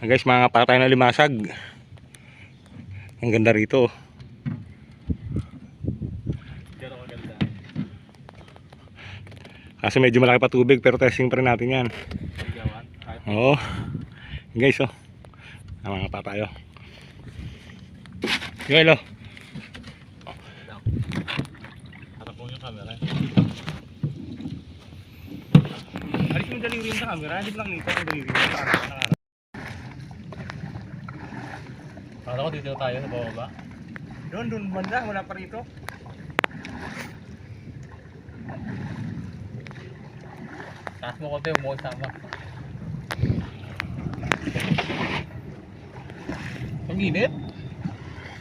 Guys, mga para tayo na limasag. Ang ganda rito. Kasi medyo malaki pa tubig pero testing pa rin natin yan. Oo. Guys, oh. Ah, mga pa tayo. Yun, harap mo yung camera. Alis mo daliri mo sa camera. Hindi mo sa camera. Kala ko dito tayo sa baba. Doon, doon banda. Wala pa rito. Taas mo konti, umuwi sama. Ang init.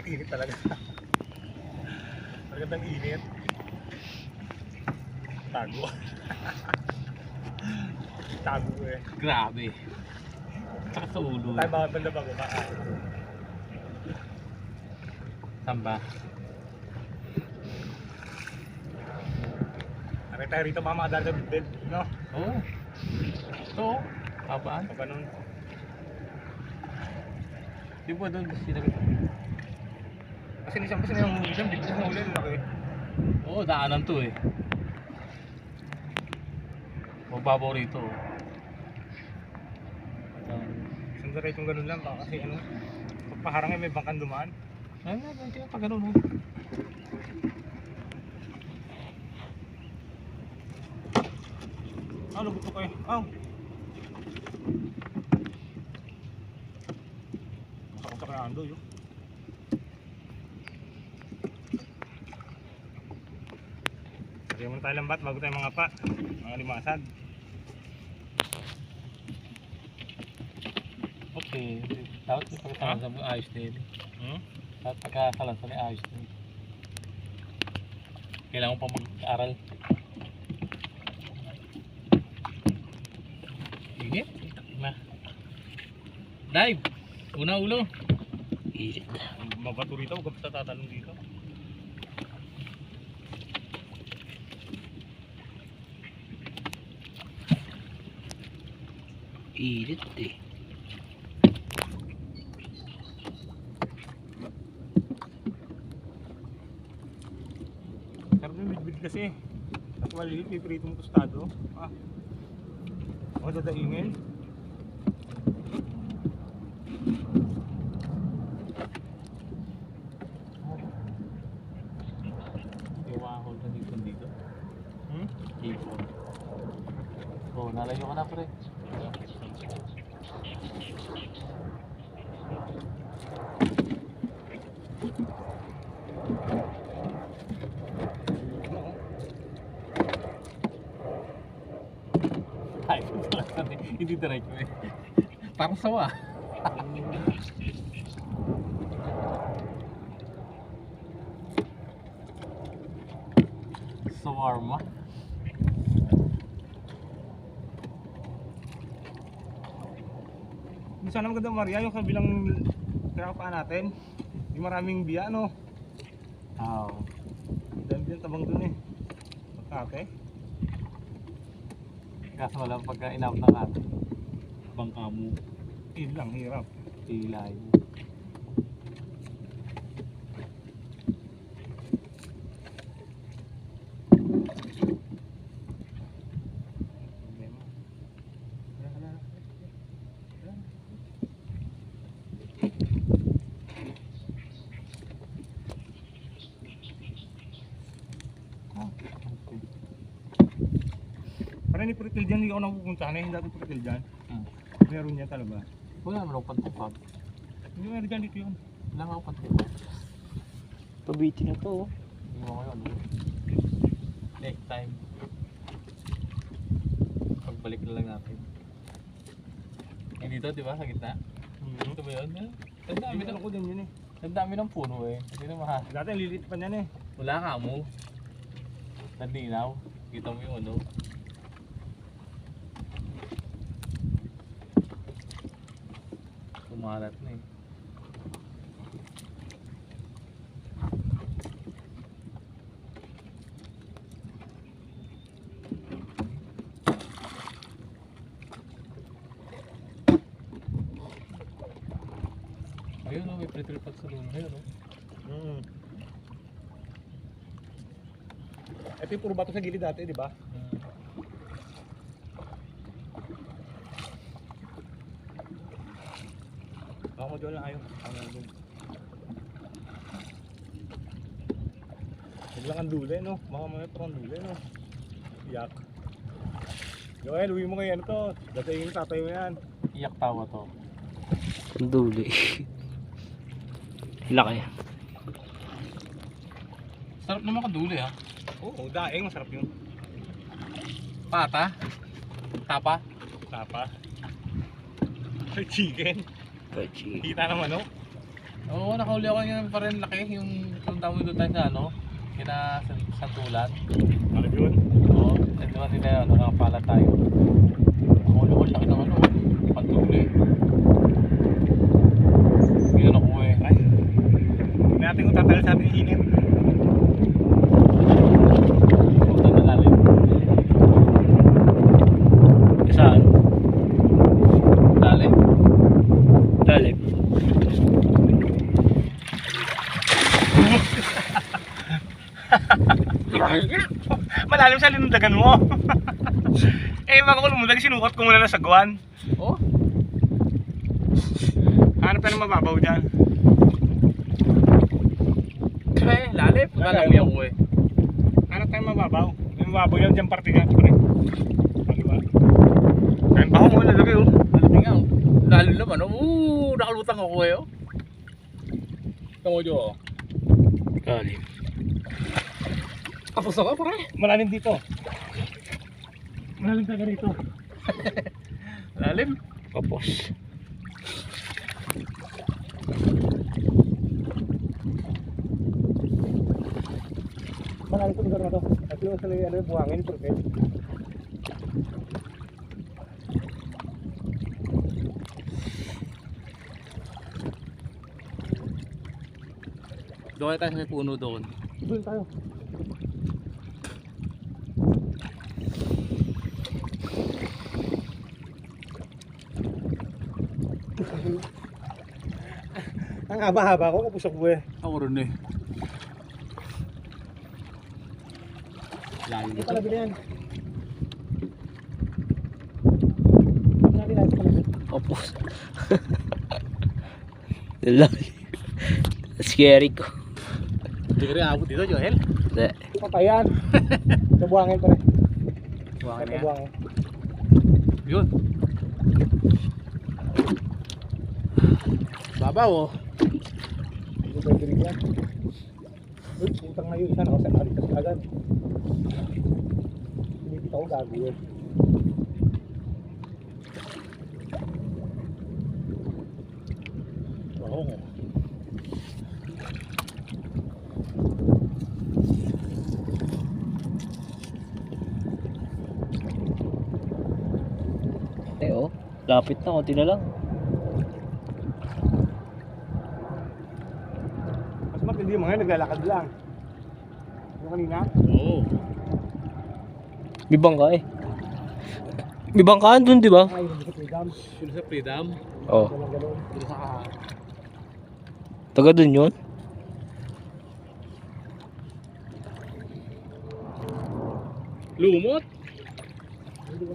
Ang init talaga. Magandang init. Tago. Tago eh. Grabe. Saka sa ulo. Tayo bawat banda bago baka. Samba. Nakita tayo rito mga dalaga bed. No? Oo. Oh. Ito. Kapaan? Pag ganun. Di ba doon sila? Kasi nisang kasi yung huli dyan. Bigla na huli. Laki. Oo, daanan to eh. Magbabaw rito. Um, Isang diretsong ganun lang. Baka kasi ano. Pagpaharang may bangkan dumaan. Ay, ay, ay, kaya pa ganun oh. Ah, lubot ko kayo. Ah. Nakapunta kay Ando yun. Lagyan muna tayo lambat bago tayo mga pa. Mga limasag. Okay. Dapat yung pagkakalansan mo ayos na yun. eh. Dapat pagkakalansan mo ayos na. Kailangan pa mag-aral. Init. Na. Dive! Una ulo. Init. Mabato rito, huwag ka tatanong dito. Init eh. Bidbid kasi. At maliit, may prito mo tostado. Ah. Ako dadaingin. Iwahol na dito dito. Hmm? Ipon. Oh, nalayo ka na pre. Ay, hindi diretso eh. Parang sawa. Sawarma. Sana maganda Maria, yung kabilang kaya natin. Yung maraming biya, no? Oh. Dami din tabang dun eh. Pagkate. Kaso wala pagka inap na natin. Bangka mo, Yun lang, hirap. tilay mo. Ni Pritil dyan, hindi ako napupuntahan eh. Hindi dati Pritil dyan. Hmm. Meron yan talaga. Wala naman ako pantupag. Hindi meron dyan dito yun. Wala nga ako pantupag. Pabiti na to. Hindi mo ano. Next time. Pagbalik na lang natin. Yung dito, di ba? Sa gitna. Ito ba yun? Eh, Ang dami ng, ko din yun eh. ang dami ng puno eh. Hindi na maha. Dati ang lilit pa niyan eh. Wala ka mo. Nandinaw. Kita mo yung ano. Kumalat na eh. may pre-tripod sa dulo yun, no? Mm. Ito yung puro bato sa gilid dati, di ba? Hmm. Baka mo doon lang ayaw. Ang nandun. Huwag lang ang dule, no? Baka may parang dule, no? Yak. Joel, uwi mo ngayon to. Dati yung tatay mo yan. Iyak tawa to. Panduli. Laki. Sarap naman kaduli, ha? Oo, daing. Masarap yung Pata? Tapa? tapa. Ay, chicken. Pachi. Kita naman, no? Oo, nakahuli ako ngayon pa rin laki. Yung punta mo doon tayo sa ano, kina sa- santulan. Ano yun? Oo, ba sila ano, nakapala tayo. Nakahuli ko, laki ng ano, pantuli. Yun ako eh. Ay. Hindi natin kung tatal sa ating init. Punta na lalim. Saan? Lalim. Lalim. Malalim sa linundagan mo. eh, bago ko lumundag, sinukot ko muna ng sagwan. Oh, Hanap tayo ng mababaw dyan. eh, lalim. Lalim Lalim. ako eh. Hanap tayo mababaw. Yung mababaw yan dyan parte dyan. Pre. Kaliwa. Kain ba ako mo nalagay oh. Malaki nga oh. Lalim naman oh. Oo, nakalutang ako eh oh. Tamo jo oh. Lalim. Tapos ako pare. Malalim dito. Malalim taga rito. Lalim. Kapos. Malalim itong lugar na to. At yung sa ano yung buhangin, porque Doon tayo sa puno doon. doon tayo. Ang haba-haba ko, kapusok mo eh. Ako rin eh. Lalim Hindi ito. pala yan. Kapos. Lalim. Scary ko. Hindi ka rin abot dito Joel. Hindi. Patayan. Sa buhangin pa rin. Sa na yan. Yun. Babaw oh. Hindi pwede rin yan. Uy, putang na yun. Isa na ako sa kalitas agad. Hindi kita ko gago yun. Oo. Eh oh. Lapit na. Kunti na lang. Matindi yung mga naglalakad lang. Yung kanina, Oo. May bangka eh. Bangkaan dun, di ba? ay, hindi sa freedom. Sino sa freedom? Oh. Walang ganun. Dito sa Taga dun yun? lumot.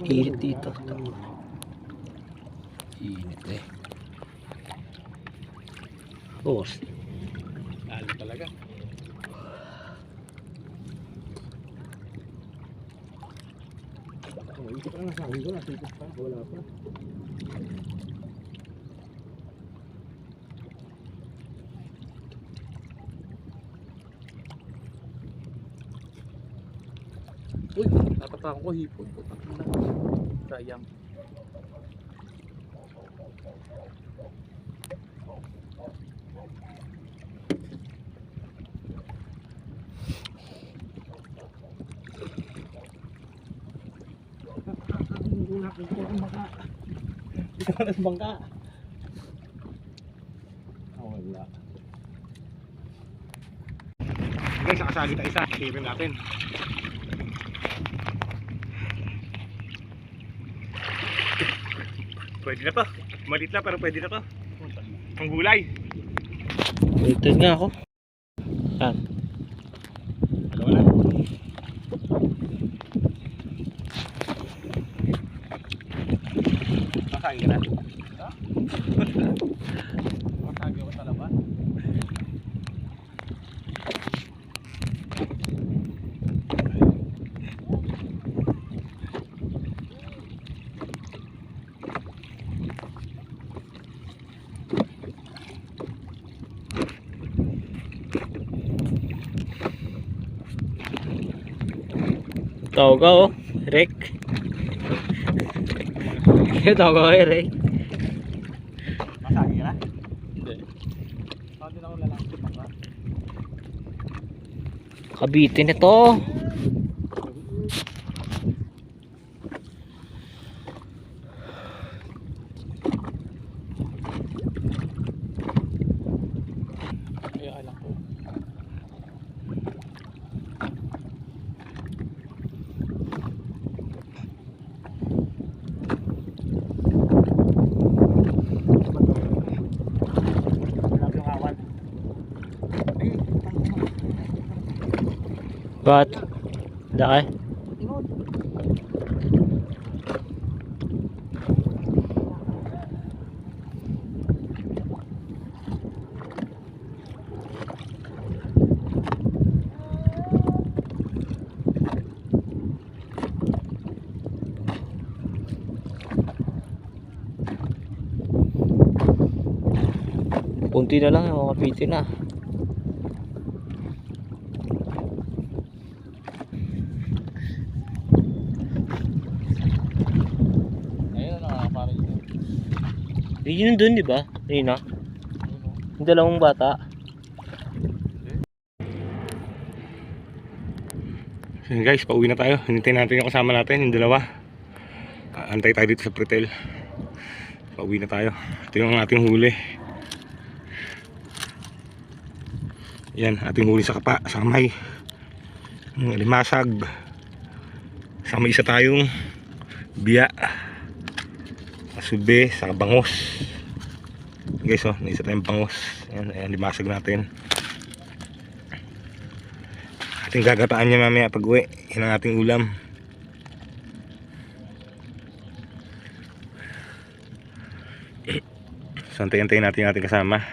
Hindi Init dito. Init eh. Oh, Lalim talaga. Oh, ko lang nasa akin ko, nasa ikot pa, wala pa. Uy, tatapakan ko hipon. Sayang. Nakita ko ang bangka. Dito ka na sa bangka. Oh, wala. Guys, nakasali tayo isa. Save natin. Pwede na to. Malit na pero pwede na to. Ang gulay. Baliktad nga ako. Yan. Dalawa na. Talaga. Tawag ka oh. Rek. Tawag ka eh, Rek. Masagi ka na. Hindi. Ako din ako lalaki. Baka. Kabitin ito. Kaya alam ko. Wala yung awan. Ba't? Daki? Kunti na lang yung kapitin na. Ayun na nakakapara yun. Yun dun, di ba? Ayun o. Yung dalawang bata. So guys, pauwi na tayo. Hinintay natin yung kasama natin, yung dalawa. Ah, Antay tayo dito sa Pretel. Pauwi na tayo. Ito yung ating huli. Yan, ating huli sa kapa, sa kamay. Limasag. Sa may isa tayong biya. Asube, sa bangos. Guys, oh, may isa tayong bangos. Ayan, ayan, limasag natin. Ating gagataan niya mamaya pag uwi. Yan ang ating ulam. So, antayin-antayin natin ating kasama.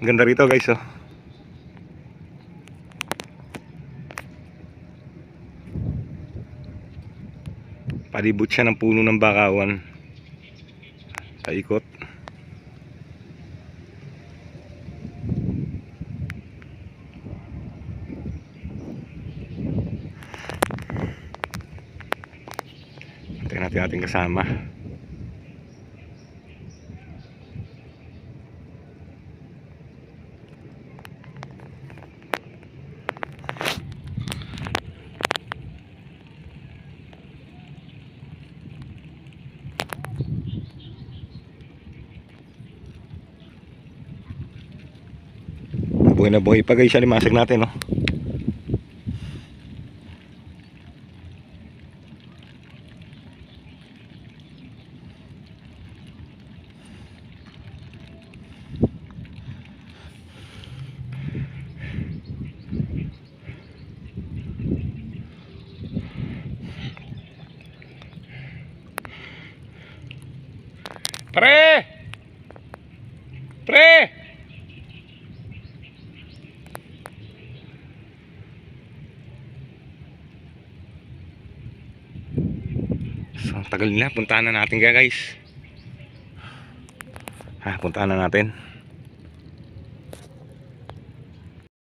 Ganda rito guys oh. Palibot siya ng puno ng bakawan. Sa ikot. Tingnan natin ating kasama. Buhay na buhay pa guys siya limasag natin no. Pre! Pre! So, ang tagal na. Puntahan na natin ka guys. Ha, puntahan na natin.